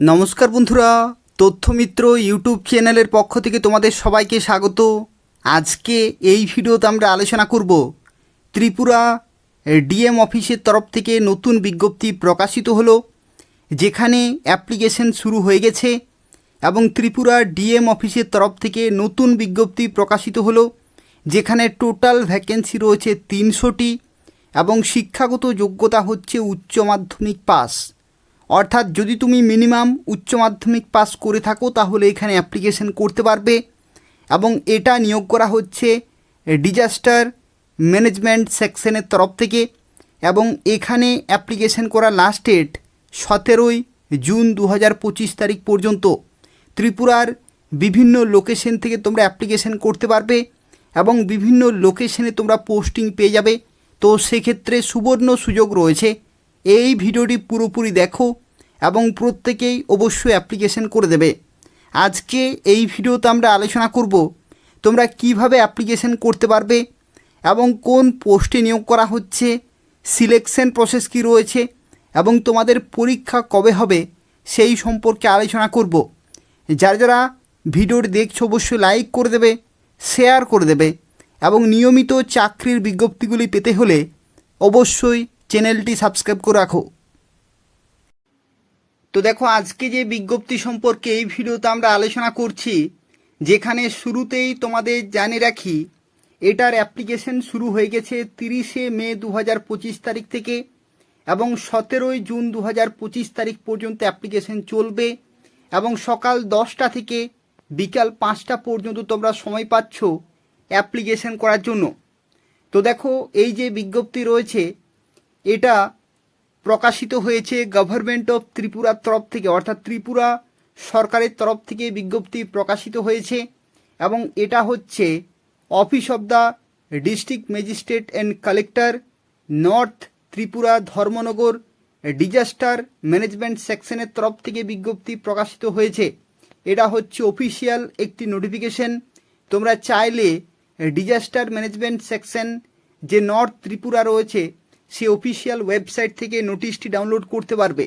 নমস্কার বন্ধুরা, তথ্যমিত্র ইউটিউব চ্যানেলের পক্ষ থেকে তোমাদের সবাইকে স্বাগত। আজকে এই ভিডিওতে আমরা আলোচনা করব ত্রিপুরা ডিএম অফিসের তরফ থেকে নতুন বিজ্ঞপ্তি প্রকাশিত হলো, যেখানে অ্যাপ্লিকেশন শুরু হয়ে গেছে এবং ত্রিপুরা ডিএম অফিসের তরফ থেকে নতুন বিজ্ঞপ্তি প্রকাশিত হলো, যেখানে টোটাল ভ্যাকেন্সি রয়েছে তিনশোটি এবং শিক্ষাগত যোগ্যতা হচ্ছে উচ্চ মাধ্যমিক পাস। অর্থাৎ যদি তুমি মিনিমাম উচ্চ মাধ্যমিক পাস করে থাকো, তাহলে এখানে অ্যাপ্লিকেশন করতে পারবে। এবং এটা নিয়োগ করা হচ্ছে ডিজাস্টার ম্যানেজমেন্ট সেকশনের তরফ থেকে। এবং এখানে অ্যাপ্লিকেশন করা লাস্ট ডেট সতেরোই জুন দু হাজার পঁচিশ তারিখ পর্যন্ত। ত্রিপুরার বিভিন্ন লোকেশন থেকে তোমরা অ্যাপ্লিকেশন করতে পারবে এবং বিভিন্ন লোকেশনে তোমরা পোস্টিং পেয়ে যাবে। তো সেক্ষেত্রে সুবর্ণ সুযোগ রয়েছে। এই ভিডিওটি পুরোপুরি দেখো এবং প্রত্যেকেই অবশ্যই অ্যাপ্লিকেশন করে দেবে। আজকে এই ভিডিওতে আমরা আলোচনা করব তোমরা কীভাবে অ্যাপ্লিকেশন করতে পারবে এবং কোন পোস্টে নিয়োগ করা হচ্ছে, সিলেকশন প্রসেস কি রয়েছে এবং তোমাদের পরীক্ষা কবে হবে সেই সম্পর্কে আলোচনা করব। যারা যারা ভিডিওটি দেখছ অবশ্যই লাইক করে দেবে, শেয়ার করে দেবে এবং নিয়মিত চাকরির বিজ্ঞপ্তিগুলি পেতে হলে অবশ্যই চ্যানেলটি সাবস্ক্রাইব করে রাখো। তো দেখো, আজকে যে বিজ্ঞপ্তি সম্পর্কে এই ভিডিওতে আমরা আলোচনা করছি, যেখানে শুরুতেই তোমাদের জানিয়ে রাখি, এটার অ্যাপ্লিকেশন শুরু হয়ে গেছে তিরিশে মে দু হাজার পঁচিশ তারিখ থেকে এবং সতেরোই জুন দু হাজার পঁচিশ তারিখ পর্যন্ত অ্যাপ্লিকেশন চলবে এবং সকাল দশটা থেকে বিকাল পাঁচটা পর্যন্ত তোমরা সময় পাচ্ছ অ্যাপ্লিকেশন করার জন্য। তো দেখো, এই যে বিজ্ঞপ্তি রয়েছে এটা প্রকাশিত হয়েছে গভর্নমেন্ট অফ ত্রিপুরার তরফ থেকে, অর্থাৎ ত্রিপুরা সরকারের তরফ থেকে বিজ্ঞপ্তি প্রকাশিত হয়েছে এবং এটা হচ্ছে office of the district magistrate and collector north Tripura Dharmanagar disaster management সেকশনের তরফ থেকে বিজ্ঞপ্তি প্রকাশিত হয়েছে। এটা হচ্ছে অফিসিয়াল একটি নোটিফিকেশন তোমরা চাইলে ডিজাস্টার ম্যানেজমেন্ট সেকশন যে নর্থ ত্রিপুরা রয়েছে সে অফিসিয়াল ওয়েবসাইট থেকে নোটিশটি ডাউনলোড করতে পারবে।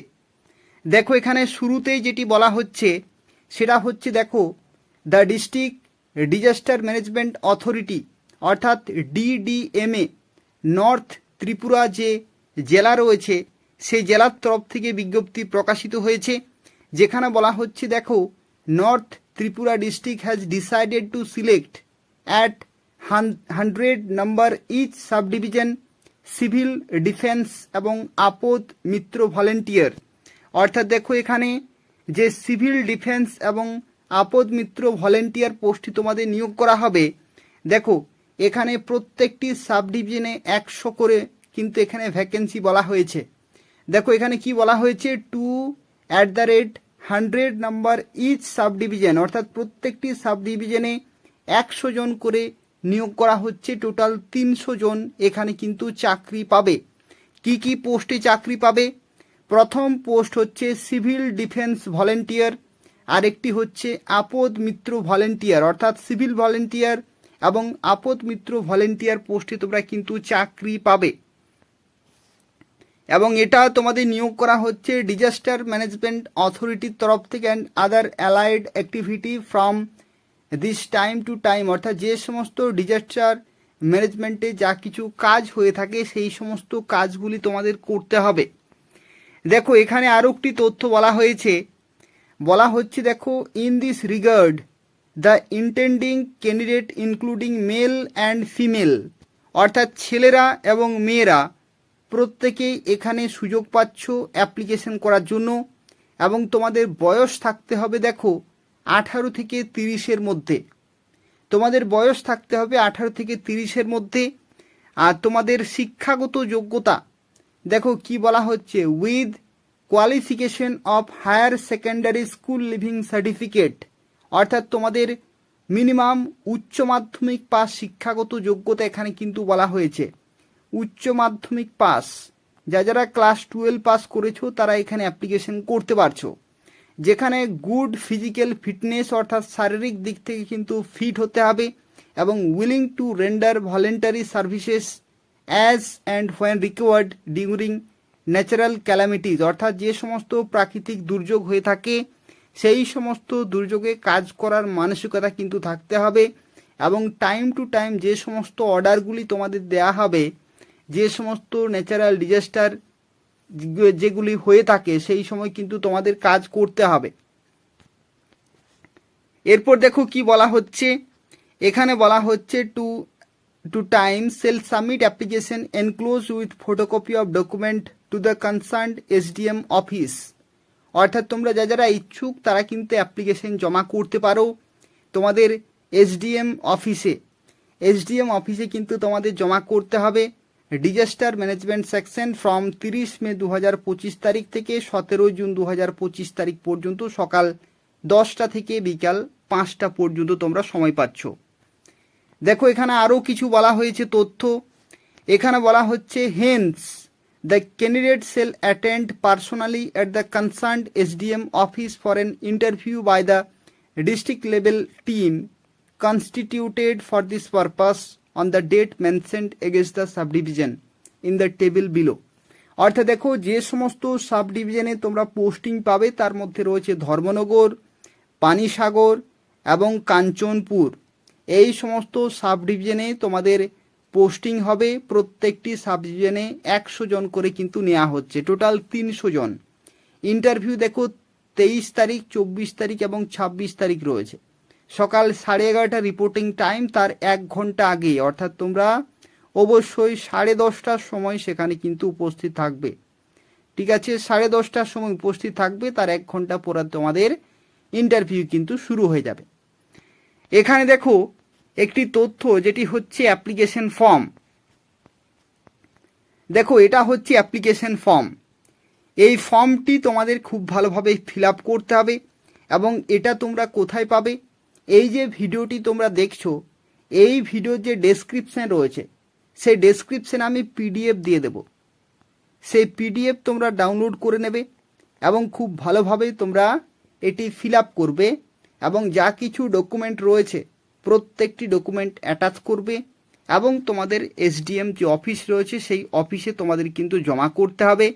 দেখো এখানে শুরুতেই যেটি বলা হচ্ছে, সেটা হচ্ছে দেখো the district disaster management authority অর্থাৎ ডিডিএমএ নর্থ ত্রিপুরা যে জেলা রয়েছে, সেই জেলার তরফ থেকে বিজ্ঞপ্তি প্রকাশিত হয়েছে, যেখানে বলা হচ্ছে দেখো north Tripura district has decided to select at hun hundred number each subdivision civil defence এবং আপদ মিত্র ভলেন্টিয়ার। অর্থাৎ দেখো এখানে যে সিভিল ডিফেন্স এবং আপদ মিত্র ভলেন্টিয়ার পোস্টটি তোমাদের নিয়োগ করা হবে, দেখো এখানে প্রত্যেকটি সাব ডিভিশনে একশো করে কিন্তু এখানে ভ্যাকেন্সি বলা হয়েছে। দেখো এখানে কি বলা হয়েছে? To at the rate hundred number each subdivision অর্থাৎ প্রত্যেকটি সাব ডিভিশনে একশো জন করে নিয়োগ করা হচ্ছে টোটাল তিনশো জন। এখানে কিন্তু চাকরি পাবে। কি কি পোস্টে চাকরি পাবে? প্রথম পোস্ট হচ্ছে সিভিল ডিফেন্স ভলেন্টিয়ার, আরেকটি হচ্ছে আপদ মিত্র ভলেন্টিয়ার, অর্থাৎ সিভিল ভলেন্টিয়ার এবং আপদ মিত্র ভলেন্টিয়ার পোস্টে তোমরা কিন্তু চাকরি পাবে। এবং এটা তোমাদের নিয়োগ করা হচ্ছে ডিজাস্টার ম্যানেজমেন্ট অথরিটির তরফ থেকে and other allied activity from this time to time অর্থাৎ যে সমস্ত ডিজাস্টার ম্যানেজমেন্টে যা কিছু কাজ হয়ে থাকে, সেই সমস্ত কাজগুলি তোমাদের করতে হবে। দেখো, এখানে আরও একটি তথ্য বলা হয়েছে। বলা হচ্ছে, দেখো in this regard the intending candidate including male and female অর্থাৎ ছেলেরা এবং মেয়েরা প্রত্যেকেই এখানে সুযোগ পাচ্ছ অ্যাপ্লিকেশন করার জন্য। এবং তোমাদের বয়স থাকতে হবে, দেখো আঠারো থেকে তিরিশের মধ্যে। তোমাদের বয়স থাকতে হবে আঠারো থেকে তিরিশের মধ্যে। আর তোমাদের শিক্ষাগত যোগ্যতা, দেখো কি বলা হচ্ছে with qualification of higher secondary school leaving certificate অর্থাৎ তোমাদের মিনিমাম উচ্চ মাধ্যমিক পাস শিক্ষাগত যোগ্যতা এখানে কিন্তু বলা হয়েছে। উচ্চ মাধ্যমিক পাস, যা যারা ক্লাস টুয়েলভ পাস করেছ, তারা এখানে অ্যাপ্লিকেশন করতে পারছ। যেখানে গুড ফিজিক্যাল ফিটনেস অর্থাৎ শারীরিক দিক থেকে কিন্তু ফিট হতে হবে এবং willing to render voluntary services as and when required during natural calamities অর্থাৎ যে সমস্ত প্রাকৃতিক দুর্যোগ হয়ে থাকে, সেই সমস্ত দুর্যোগে কাজ করার মানসিকতা কিন্তু থাকতে হবে এবং টাইম টু টাইম যে সমস্ত অর্ডারগুলি তোমাদের দেয়া হবে, যে সমস্ত ন্যাচারাল ডিজাস্টার যেগুলি হয়ে থাকে, সেই সময় কিন্তু তোমাদের কাজ করতে হবে। এরপর দেখো কি বলা হচ্ছে। এখানে বলা হচ্ছে to to time shall submit application enclose with photocopy of document to the concern SDM office অর্থাৎ তোমরা যা, যারা ইচ্ছুক, তারা কিন্তু অ্যাপ্লিকেশন জমা করতে পারো তোমাদের এসডিএম অফিসে এসডিএম অফিসে কিন্তু তোমাদের জমা করতে হবে। ডিজাস্টার ম্যানেজমেন্ট সেকশন ফ্রম তিরিশ মে দু হাজার পঁচিশ তারিখ থেকে সতেরোই জুন দু হাজার পঁচিশ তারিখ পর্যন্ত সকাল দশটা থেকে বিকাল পাঁচটা পর্যন্ত তোমরা সময় পাচ্ছ। দেখো, এখানে আরও কিছু বলা হয়েছে তথ্য। এখানে বলা হচ্ছে hence the candidate shall attend personally at the concern SDM office for an interview by the district level team constituted for this purpose. On the date mentioned against the subdivision in the table below. অর্থাৎ দেখো, যে সমস্ত sub ডিভিশনে তোমরা posting পাবে, তার মধ্যে রয়েছে ধর্মনগর, পানিসাগর এবং কাঞ্চনপুর। এই সমস্ত সাব ডিভিশনে তোমাদের পোস্টিং হবে, প্রত্যেকটি সাব ডিভিশনে একশো জন করে কিন্তু নেওয়া হচ্ছে টোটাল তিনশো জন। ইন্টারভিউ দেখো, তেইশ তারিখ, চব্বিশ তারিখ এবং ছাব্বিশ তারিখ রয়েছে। সকাল সাড়ে এগারোটা রিপোর্টিং টাইম তার এক ঘণ্টা আগে অর্থাৎ তোমরা অবশ্যই সাড়ে দশটার সময় সেখানে কিন্তু উপস্থিত থাকবে। ঠিক আছে, সাড়ে দশটার সময় উপস্থিত থাকবে, তার এক ঘণ্টা পর তোমাদের ইন্টারভিউ কিন্তু শুরু হয়ে যাবে। এখানে দেখো একটি তথ্য, যেটি হচ্ছে অ্যাপ্লিকেশন ফর্ম দেখো, এটা হচ্ছে অ্যাপ্লিকেশন ফর্ম এই ফর্মটি তোমাদের খুব ভালোভাবে ফিল করতে হবে এবং এটা তোমরা কোথায় পাবে? এই যে ভিডিওটি তোমরা দেখছ, এই ভিডিওর যে ডেসক্রিপশন রয়েছে, সেই ডেসক্রিপশনে আমি পিডিএফ দিয়ে দেব। সেই পিডিএফ তোমরা ডাউনলোড করে নেবে এবং খুব ভালোভাবে তোমরা এটি ফিল আপ করবে এবং যা কিছু ডকুমেন্ট রয়েছে, প্রত্যেকটি ডকুমেন্ট অ্যাটাচ করবে এবং তোমাদের এসডিএম যে অফিস রয়েছে, সেই অফিসে তোমাদের কিন্তু জমা করতে হবে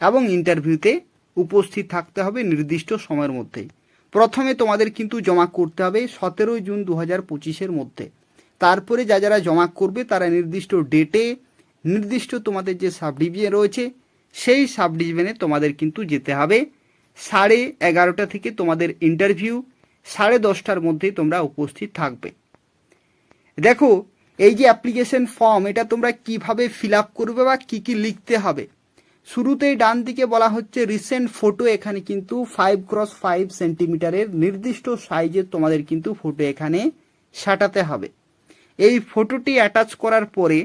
এবং ইন্টারভিউতে উপস্থিত থাকতে হবে নির্দিষ্ট সময়ের মধ্যেই। প্রথমে তোমাদের কিন্তু জমা করতে হবে সতেরোই জুন দু হাজার পঁচিশের মধ্যে। তারপরে যা যারা জমা করবে তারা নির্দিষ্ট ডেটে নির্দিষ্ট তোমাদের যে সাব ডিভিশন রয়েছে, সেই সাব ডিভিশনে তোমাদের কিন্তু যেতে হবে। সাড়ে এগারোটা থেকে তোমাদের ইন্টারভিউ সাড়ে দশটার মধ্যেই তোমরা উপস্থিত থাকবে। দেখো, এই যে অ্যাপ্লিকেশন ফর্ম এটা তোমরা কীভাবে ফিল আপ করবে বা কী কী লিখতে হবে? শুরুতেই ডান দিকে বলা হচ্ছে রিসেন্ট ফটো এখানে কিন্তু ফাইভ ক্রস ফাইভ সেন্টিমিটারের নির্দিষ্ট সাইজের তোমাদের কিন্তু ফটো এখানে সাটাতে হবে। এই ফটোটি অ্যাটাচ করার পরে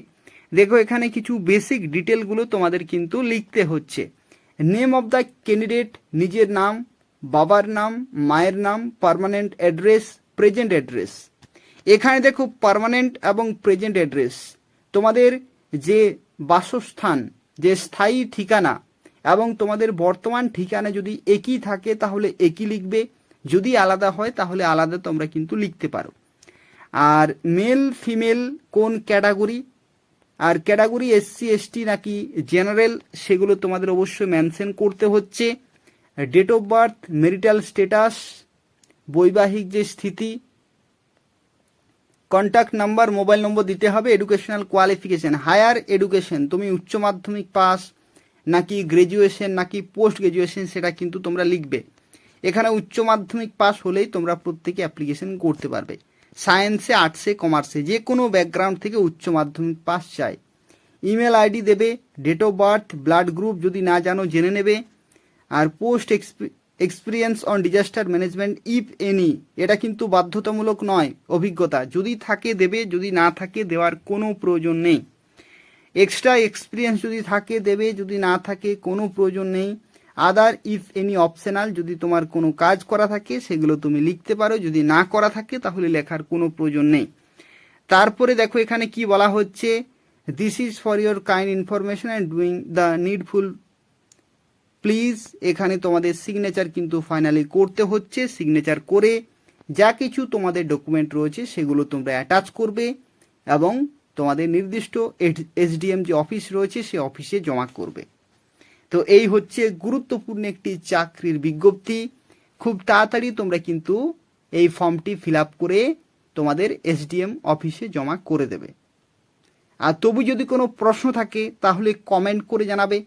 দেখো এখানে কিছু বেসিক ডিটেলগুলো তোমাদের কিন্তু লিখতে হচ্ছে। নেম অফ দ্য ক্যান্ডিডেট নিজের নাম, বাবার নাম, মায়ের নাম পার্মানেন্ট অ্যাড্রেস প্রেজেন্ট অ্যাড্রেস এখানে দেখো পার্মানেন্ট এবং প্রেজেন্ট অ্যাড্রেস তোমাদের যে বাসস্থান যে স্থায়ী ঠিকানা এবং তোমাদের বর্তমান ঠিকানা যদি একই থাকে, তাহলে একই লিখবে। যদি আলাদা হয়, তাহলে আলাদা তোমরা কিন্তু লিখতে পারো। আর মেল, ফিমেল কোন ক্যাটাগরি? আর ক্যাটাগরি এসসি, এসটি নাকি জেনারেল, সেগুলো তোমাদের অবশ্যই মেনশন করতে হচ্ছে। Date of birth, marital status বৈবাহিক যে স্থিতি কন্ট্যাক্ট নাম্বার মোবাইল নম্বর দিতে হবে এডুকেশনাল কোয়ালিফিকেশন হায়ার এডুকেশন তুমি উচ্চ মাধ্যমিক পাস নাকি গ্রাজুয়েশন নাকি পোস্ট গ্রাজুয়েশন সেটা কিন্তু তোমরা লিখবে। এখানে উচ্চ মাধ্যমিক পাস হলেই তোমরা প্রত্যেকে অ্যাপ্লিকেশন করতে পারবে। সায়েন্সে আর্টসে কমার্সে যে কোনো ব্যাকগ্রাউন্ড থেকে উচ্চ মাধ্যমিক পাস চাই। ইমেল আইডি দেবে date of birth blood group যদি না জানো, জেনে নেবে। আর post experience on disaster management if any এটা কিন্তু বাধ্যতামূলক নয়, অভিজ্ঞতা। যদি থাকে, দেবে, যদি না থাকে, দেওয়ার কোনো প্রয়োজন নেই। এক্সট্রা এক্সপিরিয়েন্স যদি থাকে, দেবে, যদি না থাকে, কোনো প্রয়োজন নেই। আদার ইফ এনি অপশনাল যদি তোমার কোনো কাজ করা থাকে, সেগুলো তুমি লিখতে পারো। যদি না করা থাকে, তাহলে লেখার কোনো প্রয়োজন নেই। তারপরে দেখো, এখানে কি বলা হচ্ছে? This is for your kind information and doing the needful please, এখানে তোমাদের সিগনেচার কিন্তু ফাইনালি করতে হচ্ছে সিগনেচার করে যা কিছু তোমাদের ডকুমেন্ট রয়েছে সেগুলো তোমরা অ্যাটাচ করবে এবং তোমাদের নির্দিষ্ট এসডিএম যে অফিস রয়েছে সে অফিসে জমা করবে। তো এই হচ্ছে গুরুত্বপূর্ণ একটি চাকরির বিজ্ঞপ্তি। খুব তাড়াতাড়ি তোমরা কিন্তু এই ফর্মটি ফিল করে তোমাদের এসডিএম অফিসে জমা করে দেবে। আর তবু যদি কোনো প্রশ্ন থাকে, তাহলে কমেন্ট করে জানাবে।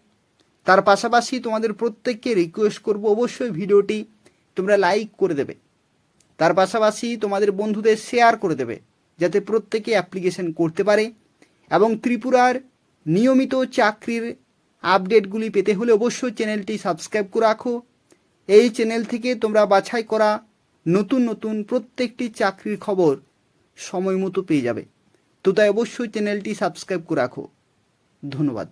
তার পাশাপাশি তোমাদের প্রত্যেককে রিকোয়েস্ট করব অবশ্যই ভিডিওটি তোমরা লাইক করে দেবে। তার পাশাপাশি তোমাদের বন্ধুদের শেয়ার করে দেবে, যাতে প্রত্যেকে অ্যাপ্লিকেশন করতে পারে এবং ত্রিপুরার নিয়মিত চাকরির আপডেটগুলি পেতে হলে অবশ্যই চ্যানেলটি সাবস্ক্রাইব করে রাখো। এই চ্যানেল থেকে তোমরা বাছাই করা নতুন নতুন প্রত্যেকটি চাকরির খবর সময় মতো পেয়ে যাবে। তো তাই অবশ্যই চ্যানেলটি সাবস্ক্রাইব করে রাখো। ধন্যবাদ।